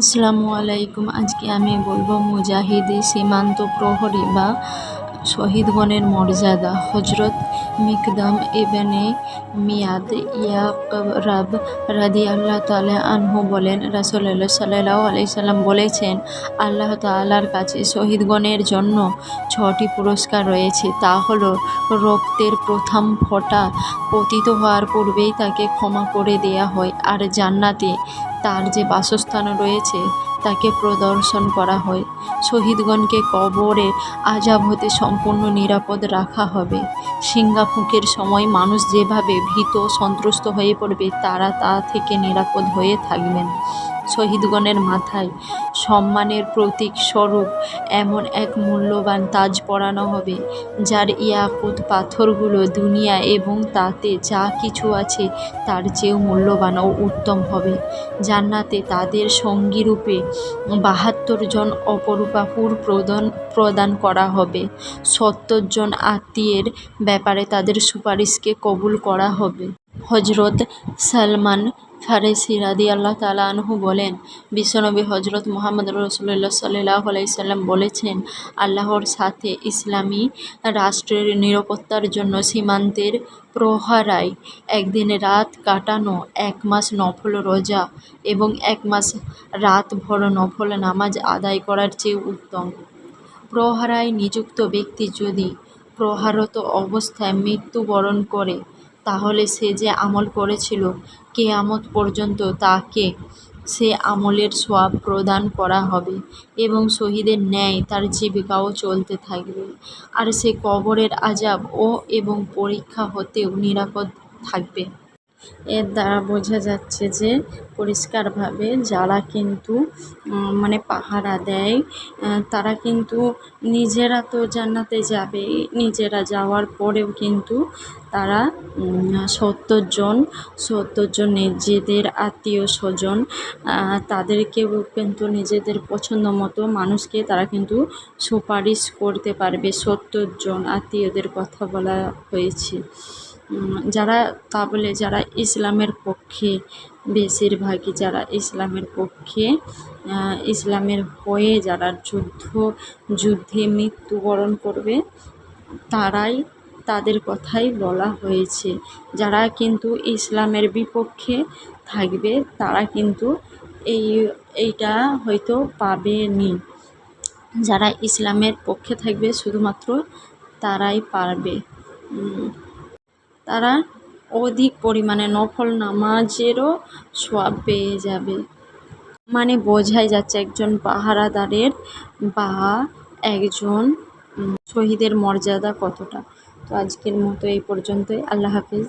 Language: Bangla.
আসসালামু আলাইকুম। আজকে আমি বলব মুজাহিদি সীমান্ত প্রহরী বা শহীদগণের মর্যাদা। হজরত মিকদাম ইবেনে মিয়াদ ইয়াকরাব রাদি আল্লাহ তালা আনহু বলেন রাসুল্লাহ সাল্লাহ আলাইসাল্লাম বলেছেন, আল্লাহ তালার কাছে শহীদগণের জন্য ছটি পুরস্কার রয়েছে। তা হলো, রক্তের প্রথম ফোঁটা পতিত হওয়ার পূর্বেই তাকে ক্ষমা করে দেয়া হয়, আর জান্নাতে তার যে বাসস্থান রয়েছে, তাকে প্রদর্শন করা হয়। শহীদগণকে কবরে আজাব হতে সম্পূর্ণ নিরাপদ রাখা হবে। সিঙ্গা ফুঁকের সময় মানুষ যেভাবে ভীত সন্ত্রস্ত হয়ে পড়বে, তারা তা থেকে নিরাপদ হয়ে থাকবেন। শহীদগণের মাথায় সম্মানের প্রতীক স্বরূপ এমন এক মূল্যবান তাজ পরানো হবে, যার ইয়াকুত পাথরগুলো দুনিয়া এবং তাতে যা কিছু আছে তার চেয়েও মূল্যবান ও উত্তম হবে। জান্নাতে তাদের সঙ্গীরূপে বাহাত্তর জন অপরূপাপুর প্রদান প্রদান করা হবে। সত্তর জন আত্মীয়ের ব্যাপারে তাদের সুপারিশকে কবুল করা হবে। হজরত সালমান ফারেসি রাদি আল্লাহ তালা আনহু বলেন, বিশ্বনবী হজরত মোহাম্মদ রসুল্লাহ সাল্লাহ আলাইসাল্লাম বলেছেন, আল্লাহর সাথে ইসলামী রাষ্ট্রের নিরাপত্তার জন্য সীমান্তের প্রহারায় একদিন রাত কাটানো, এক মাস নফল রোজা এবং এক মাস রাত ভর নফল নামাজ আদায় করার চেয়ে উত্তম। প্রহারায় নিযুক্ত ব্যক্তি যদি প্রহারত অবস্থায় মৃত্যুবরণ করে তাহলে সে যে আমল করেছিল কেয়ামত পর্যন্ত তাকে সে আমলের সোয়াব প্রদান করা হবে এবং শহীদের ন্যায় তার জীবিকাও চলতে থাকবে। আর সে কবরের আজাব ও এবং পরীক্ষা হতেও নিরাপদ থাকবে। এর দ্বারা বোঝা যাচ্ছে যে পরিষ্কারভাবে যারা কিন্তু মানে পাহারা দেয় তারা কিন্তু নিজেরা তো জান্নাতে যাবে, নিজেরা যাওয়ার পরেও কিন্তু তারা সত্তর জন সত্তর জন নিজেদের আত্মীয় স্বজন তাদেরকেও কিন্তু নিজেদের পছন্দ মতো মানুষকে তারা কিন্তু সুপারিশ করতে পারবে। সত্তর জন আত্মীয়দের কথা বলা হয়েছে। যারা তা বলে যারা ইসলামের পক্ষে, বেশিরভাগই যারা ইসলামের পক্ষে ইসলামের হয়ে যারা যুদ্ধ, যুদ্ধে মৃত্যুবরণ করবে, তারাই তাদের কথাই বলা হয়েছে। যারা কিন্তু ইসলামের বিপক্ষে থাকবে, তারা কিন্তু এই, এইটা হয়তো পাবেনি। যারা ইসলামের পক্ষে থাকবে, শুধুমাত্র তারাই পারবে। তারা অধিক পরিমাণে নফল নামাজেরও সব পেয়ে যাবে। মানে বোঝাই যাচ্ছে একজন পাহারাদারের বা একজন শহীদের মর্যাদা কতটা। তো আজকের মতো এই পর্যন্তই। আল্লাহ হাফিজ।